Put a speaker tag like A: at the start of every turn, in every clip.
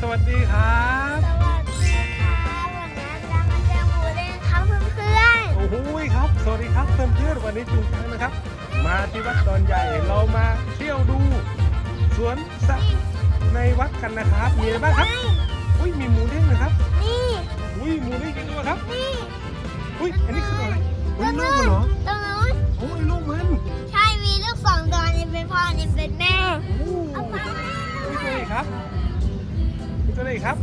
A: สวัสดีครับ
B: สวัสดีค่ะวันนี้จะมาเจอหมูเด้งครับเพื่อน
A: โอ้โหครับ สวัสดีครับเพื่อนๆวันนี้จุงจังนะครับ มาที่วัดดอนใหญ่เรามาเที่ยวดู สวนสัตว์ในวัดกันนะครับ มีอะไรบ้างครับ อุ้ยมีหมูเด้งนะครับ
B: ๆนี่
A: อุ้ยหมูเด้งกี่ตัวครับ
B: นี่
A: อุ้ยอันนี้คืออะไร
B: ต
A: อุ้
B: ร
A: ย
B: ง
A: ลู
B: นู้
A: กมัน
B: น
A: เหรอ
B: ตรงนู้น
A: โอ้ยลูกมัน
B: ใช่ มีลูกสองตัวนี่เป็นพ่อนี่เป็น มี
A: ตัวไหนครับ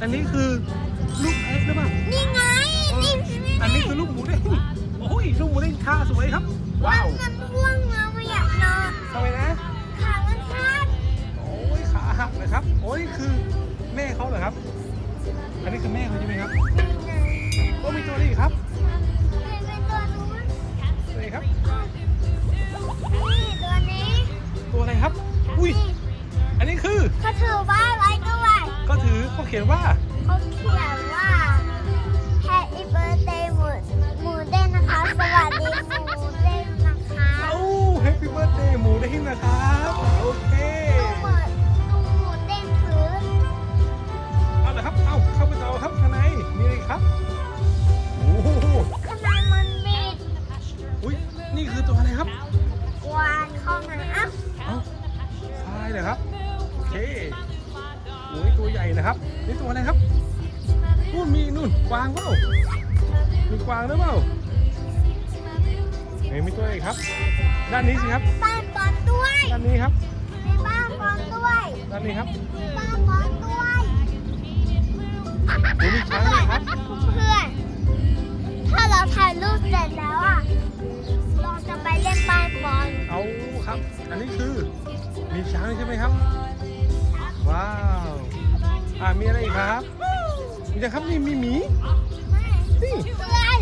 A: อันนี้คือลูกเอสหรือเปล่า
B: นี่ไงนี่
A: อันนี้คือลูกหมูเด้งโอ้ยลูกหมูเด้งค่าสวยครับ ว้าว
B: มันร่วงมาไเขา
A: เขีย
B: นว่า
A: เขา
B: เขียนว่า Happy Birthday หมูหมูเด้งนะคะ สวัสดีหมูเด้งนะคะ
A: เอ้า Happy Birthday หมูเด้งนะครั วางเปล่ามีกวางหรือเปล่าเฮ้ยมีตัวอะไรอีกครับ ด้านนี้สิครับ
B: บ้านบอลด้วย
A: ด้านนี้ครับ
B: มีบ้านบอลด้วย
A: ด้านนี้ครับ
B: มีบ้านบอลด้วย
A: โอ้ยมีช้างด้วยครับ
B: เพื่อนๆถ้าเราถ่ายรูปเสร็จแล้วอะเราจะไปเล่นบ้านบอล
A: เอาครับ อันนี้คือ มีช้างใช่ไหมครับ ว้าว อ่ามีอะไรอีกครับ มีนะครับนี่มีหมีนี่
B: เพื่อน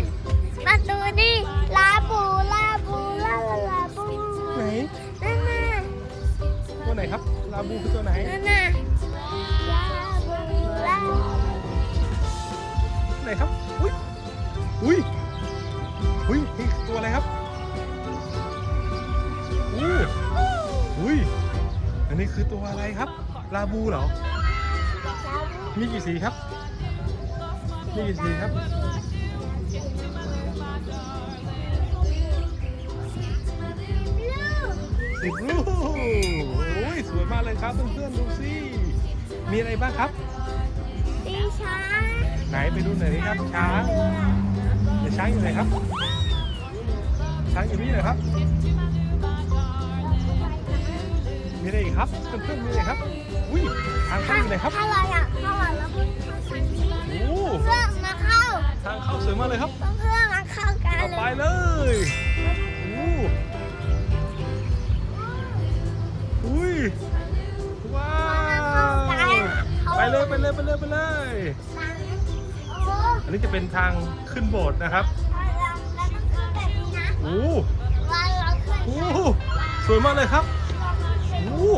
B: มาดูนี่ลาบูลาบูลาลาลาบู
A: ไหน
B: นั่นน่ะ
A: ตัวไหนครับลาบูคือตัวไหน
B: นั่นน่ะลาบูลา
A: ไหนครับอุ้ยอุ้ยอุ้ยนี่ตัวอะไรครับอู้อุ้ยอันนี้คือตัวอะไรครับลาบูเหรอมีกี่สีครับ มีกี่สีครับสิบลูกโอ้ยสวยมากเลยครับเพื่อนๆดูสิมีอะไรบ้างครับ
B: สีช้าง
A: ไหนไปดูหน่อยดิครับช้างเดี๋ยวช้างอยู่ไหนครับช้างอยู่นี่เหรอครับมีอะไรอีกครับเพื่อนๆมีอะไรครับอุ้ยทางเข้าอยู่ไหนครับ
B: ทางเข้า
A: สวยมากเลยครับ
B: เพื่อนมาเข้ากัน
A: เอา
B: เล
A: ไป
B: ย
A: เลยโอ้อุ้ยว้าวไปเลยไปเลยไปเลยไปเลย
B: โอ้
A: อันนี้จะเป็นทางขึ้นโบสถ์นะครับ
B: เราเราต้องขึ้นแบบนี้นะ
A: โอ้
B: เราเราขึ้น
A: โหสวยมากเลยครับโอ้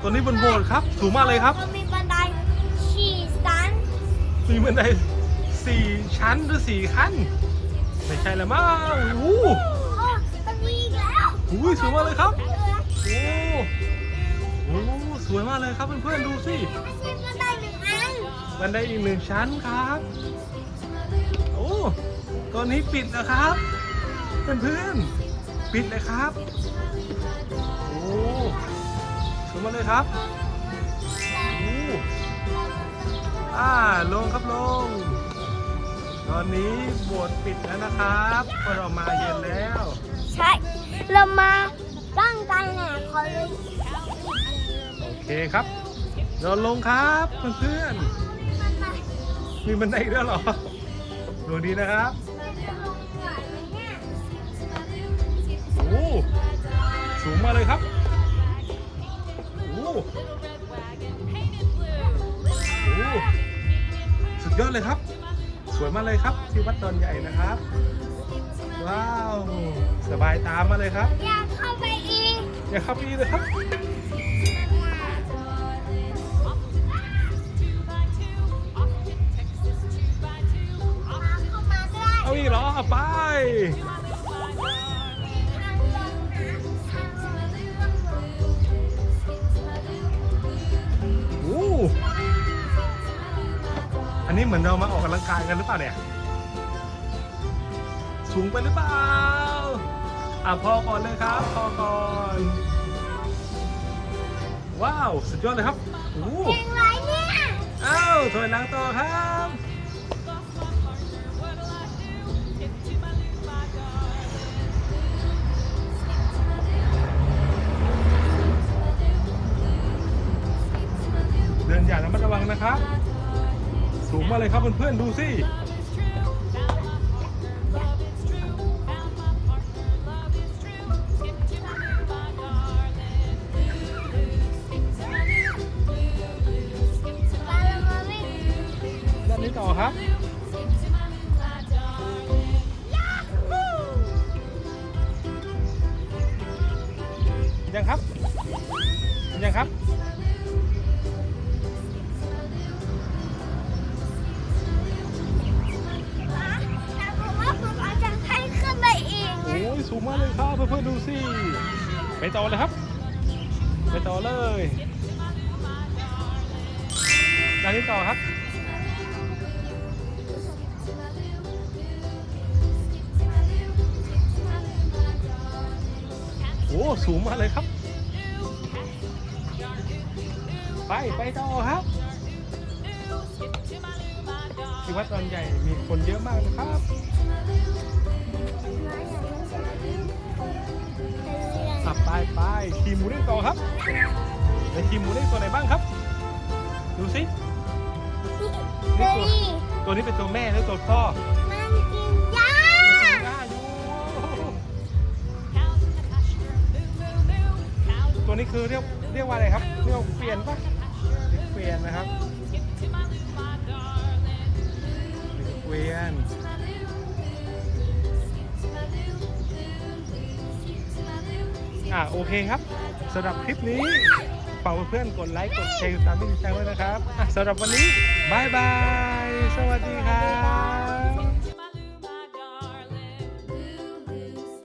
A: ตัวนี้บนโบสถ์ครับ สูงมากเลยครับ
B: มันมีบันไดขี่สัน
A: มีบันได สี่ชั้นหรือสี่ขั้น ไม่ใช่ละมั้งโอ้
B: โอ้มันมีอีกแล้ว
A: โหสวยมากเลยครับ โอ้โหสวยมากเลยครับเพื่อนๆดูสิ
B: ไม่ใช่บันไดหนึ่งอัน
A: บันไดอีกหนึ่งชั้นครับ โอ้ตอนนี้ปิดแล้วครับเพื่อนๆปิดเลยครับ โอ้สวยมากเลยครับโอ้อ่าลงครับลง ตอนนี้โบสถ์ปิดแล้วนะครับเพราะเรามาเย็นแล้ว
B: ใช่ เรามาตั้งใจแหน่คอย
A: โอเคครับเราลงครับเพื่อนๆมีบันไดอีกแล้วเหรอดูดีนะครับ ตอนใหญ่นะครับ ว้าว สบายตามมาเลยครับ
B: อยากเข้าไปอีก
A: อยากเข้าไปอีกเลยครับ
B: เข้ามาด้วย
A: เอาอีกเหรอไป
B: อู้อัน
A: นี้เหมือนเรามาออกกำลังกายกันหรือเปล่าเนี่ย สูงไปหรือเปล่า อะพอก่อนเลยครับ พอก่อน ว้าว สุดยอดเลยครับโอ้โห
B: เพลงไรเนี่ย
A: อ้าวถอยหลังต่อครับ เดินอย่างระมัดระวังนะครับ สูงมาเลยครับเพื่อนๆดูสิ นนี้ต่อครับยังครับยังครับ
B: แต่ผมว่าผมอาจจะให้ขึ้นไปอีก
A: โอ้ยสูงมากเลยครับเพื่อนๆดูสิไปต่อเลยครับ ไปต่อเลยด้านนี้ต่อครับ สูงมากเลยครับ ไปไปต่อครับที่วัดดอนใหญ่มีคนเยอะมากนะครับอะไปไปทีมหมูเด้งต่อครับในทีมหมูเด้งตัวไหนบ้างครับ ดูสิตัวนี้เป็นตัวแม่หรือตัวพ่อ
B: นี้
A: คือเรียกเรียกว่าอะไรครับเรียกเปลี่ยนปะเปลี่ยนนะครับเกวียนอะโอเคครับสำหรับคลิปนี้ฝากเพื่อนกดไลค์กดแชร์ตามไม่ติดตามด้วยนะครับสำหรับวันนี้บายบาย สวัสดีครับ